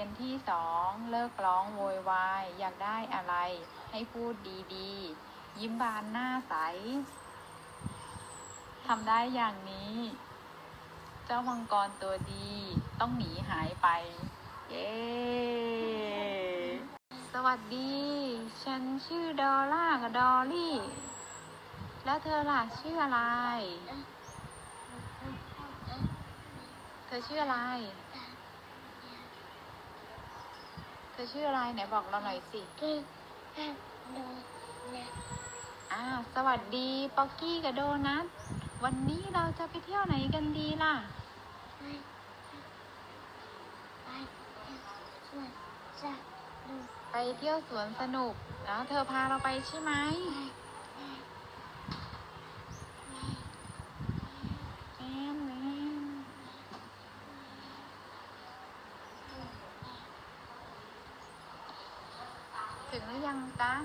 องเลิกร้องโวยวายอยากได้อะไร ให้พูดดีๆ ยิ้มบานหน้าใสทำได้อย่างนี้ เจ้ามังกรตัวดีต้องหนีหายไป เย้ สวัสดี ฉันชื่อดอลล่ากับดอลลี่ แล้วเธอล่ะชื่ออะไร เธอชื่ออะไร เธ อชื่ออะไรไหนบอกเราหน่อยสิอ้าวสวัสดีป๊อกกี้กับโดนัทวันนี้เราจะไปเที่ยวไหนกันดีล่ะไปเที่ยวสวนสนุก แล้วเธอพาเราไปใช่ไหม chừng nó văng ta.